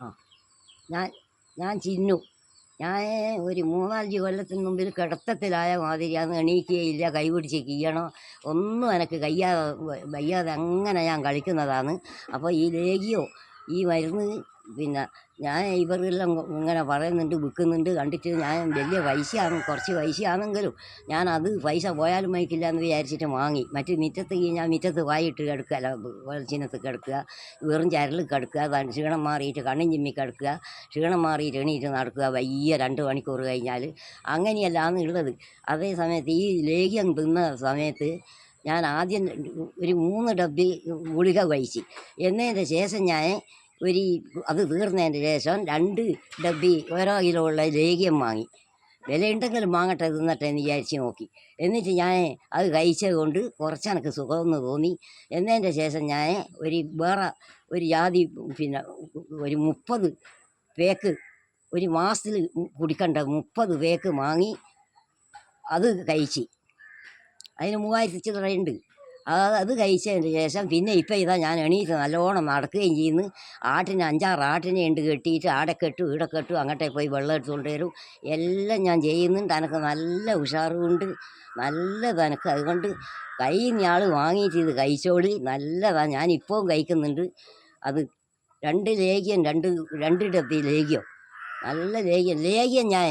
ആ. ഞാൻ ഞാൻ ചിന്നു. ഞാൻ ഒരു മൂന്നാലഞ്ച് കൊല്ലത്തിന് മുമ്പിൽ കിടത്തത്തിലായ മാതിരിയാണ് എണീക്കുകയില്ല കൈപിടിച്ച് കീയണോ. ഒന്നും എനിക്ക് കയ്യാതെ വയ്യാതെ അങ്ങനെ ഞാൻ കളിക്കുന്നതാണ്. അപ്പോൾ ഈ ലേഖിയോ ഈ മരുന്ന് പിന്നെ ഞാൻ ഇവരെല്ലാം ഇങ്ങനെ പറയുന്നുണ്ട് വിൽക്കുന്നുണ്ട്. കണ്ടിട്ട് ഞാൻ വലിയ പൈസയാണ് കുറച്ച് പൈസയാണെങ്കിലും ഞാൻ അത് പൈസ പോയാലും വഹിക്കില്ല എന്ന് വിചാരിച്ചിട്ട് വാങ്ങി. മറ്റ് മിറ്റത്ത് ഞാൻ മിറ്റത്ത് വായിട്ട് കിടക്കുക അല്ല വെളിച്ചിനത്ത് കിടക്കുക വെറും ചരൽ കിടക്കുക ക്ഷീണം മാറിയിട്ട് കണ്ണും ചിമ്മി കിടക്കുക ക്ഷീണം മാറിയിട്ട് എണീറ്റ് നടക്കുക വലിയ രണ്ട് മണിക്കൂർ കഴിഞ്ഞാൽ അങ്ങനെയല്ലാന്ന് ഉള്ളത്. അതേ സമയത്ത് ഈ ലേഖ്യം തിന്ന സമയത്ത് ഞാൻ ആദ്യം ഒരു മൂന്ന് ഡബ്ബി ഗുളിക കഴിച്ച്. എന്നതിന്റെ ശേഷം ഞാൻ ഒരു അത് തീർന്നതിന്റെ ശേഷം രണ്ട് ഡബ്ബി ഓരോ കിലോ ഉള്ള ലേഖ്യം വാങ്ങി. വിലയുണ്ടെങ്കിലും വാങ്ങട്ടെ തിന്നട്ടെ എന്ന് വിചാരിച്ച് നോക്കി. എന്നിട്ട് ഞാൻ അത് കഴിച്ചത് കൊണ്ട് കുറച്ച് എനിക്ക് സുഖമെന്ന് തോന്നി. എന്നതിന്റെ ശേഷം ഞാൻ ഒരു വേറെ ഒരു ജാതി പിന്നെ ഒരു മുപ്പത് പേക്ക് ഒരു മാസത്തിൽ കുടിക്കേണ്ട മുപ്പത് പേക്ക് വാങ്ങി അത് കഴിച്ച്. അതിന് മൂവായിരത്തി ചില്ലറയുണ്ട്. അത് കഴിച്ചതിന് ശേഷം പിന്നെ ഇപ്പം ഇതാ ഞാൻ എണീറ്റ് നല്ലോണം നടക്കുകയും ചെയ്യുന്നു. ആട്ടിന് അഞ്ചാറ് ആട്ടിനെ ഉണ്ട് കെട്ടിയിട്ട് ആടെ കെട്ടു ഇവിടെ കെട്ടു അങ്ങോട്ടേ പോയി വെള്ളം എടുത്തുകൊണ്ട് വരും. എല്ലാം ഞാൻ ചെയ്യുന്നുണ്ട് എനിക്ക് നല്ല ഉഷാറുമുണ്ട് നല്ലത് എനിക്ക് അതുകൊണ്ട് കയ്യിൽ ആൾ വാങ്ങിയിട്ട് ഇത് കഴിച്ചോളി. നല്ലതാണ് ഞാനിപ്പോൾ കഴിക്കുന്നുണ്ട്. അത് രണ്ട് ലേഖ്യം രണ്ട് രണ്ട് ഡപ്പി ലേഖ്യം നല്ല ലേഖ്യം ലേഖ്യം ഞാൻ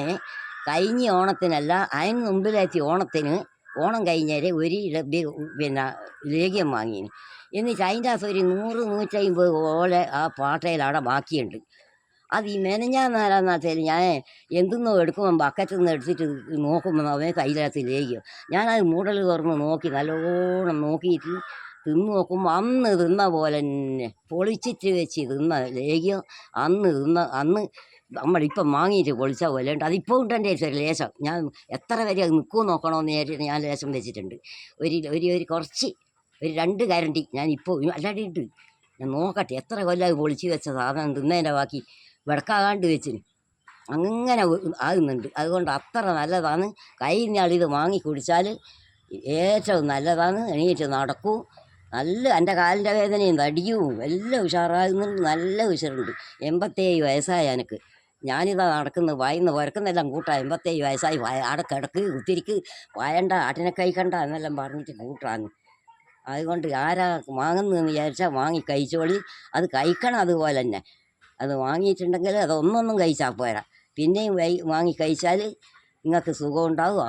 കഴിഞ്ഞ ഓണത്തിനല്ല അതിന് മുമ്പിലെത്തി ഓണത്തിന് ഓണം കഴിഞ്ഞാൽ ഒരു ഡബ്ബി പിന്നെ ലേഖ്യം വാങ്ങി എന്നിട്ട് അതിന്റെ അകത്ത് ഒരു നൂറ് നൂറ്റമ്പത് ഓലെ ആ പാട്ടയിൽ അവിടെ ബാക്കിയുണ്ട്. അത് ഈ മെനഞ്ഞാന്നാലാന്ന് വെച്ചാൽ ഞാൻ എന്തെന്നോ എടുക്കുമ്പോൾ ബക്കറ്റിൽ നിന്ന് എടുത്തിട്ട് നോക്കുമ്പോൾ അവൻ കയ്യിലകത്ത് ലേഖ്യം ഞാനത് മൂടൽ തുറന്ന് നോക്കി നല്ലോണം നോക്കിയിട്ട് തിന്ന് നോക്കുമ്പോൾ അന്ന് തിന്ന പോലെ തന്നെ പൊളിച്ചിട്ട് വെച്ച് തിന്ന ലേഖ്യം അന്ന് തിന്ന അന്ന് നമ്മളിപ്പം വാങ്ങിയിട്ട് പൊളിച്ചാൽ പോലെ. ഉണ്ട് അതിപ്പോൾ ഉണ്ട് എന്റെ ഒരു ലേശം. ഞാൻ എത്ര വരെ അത് നിൽക്കുമോ നോക്കണമെന്ന് വിചാരിച്ചിട്ട് ഞാൻ ലേശം വെച്ചിട്ടുണ്ട്. ഒരു ഒരു ഒരു കുറച്ച് ഒരു രണ്ട് കരണ്ടി ഞാൻ ഇപ്പോൾ അല്ലാണ്ട് ഞാൻ നോക്കട്ടെ എത്ര കൊല്ലം അത് പൊളിച്ച് വെച്ച സാധനം തിന്നതിന്റെ ബാക്കി വെടക്കാകാണ്ട് വെച്ചിന്. അങ്ങനെ ആകുന്നുണ്ട്. അതുകൊണ്ട് അത്ര നല്ലതാണ്. കയ്യിൽ നിന്ന് വാങ്ങി കുടിച്ചാൽ ഏറ്റവും നല്ലതാണ്. എണീറ്റ് നടക്കൂ. നല്ല എന്റെ കാലിന്റെ വേദനയും തടിയും എല്ലാം ഉഷാറാകുന്നുണ്ട്. നല്ല ഉഷാറുണ്ട്. എൺപത്തേഴ് വയസ്സായ എനിക്ക്. ഞാനിതാ നടക്കുന്നത് വായിന്ന് വരക്കുന്നെല്ലാം കൂട്ടാ എൺപത്തേഴ് വയസ്സായി. വായ ആടെ കിടക്ക് കുത്തിരിക്ക് വായണ്ട ആട്ടിനെ കഴിക്കണ്ട എന്നെല്ലാം പറഞ്ഞിട്ട് കൂട്ടാന്ന് അതുകൊണ്ട് ആരാ വാങ്ങുന്നതെന്ന് വിചാരിച്ചാൽ വാങ്ങി കഴിച്ചോളി. അത് കഴിക്കണം അതുപോലെ തന്നെ. അത് വാങ്ങിയിട്ടുണ്ടെങ്കിൽ അതൊന്നൊന്നും കഴിച്ചാൽ പോരാ. പിന്നെയും വാങ്ങി കഴിച്ചാൽ നിങ്ങൾക്ക് സുഖം ഉണ്ടാവും.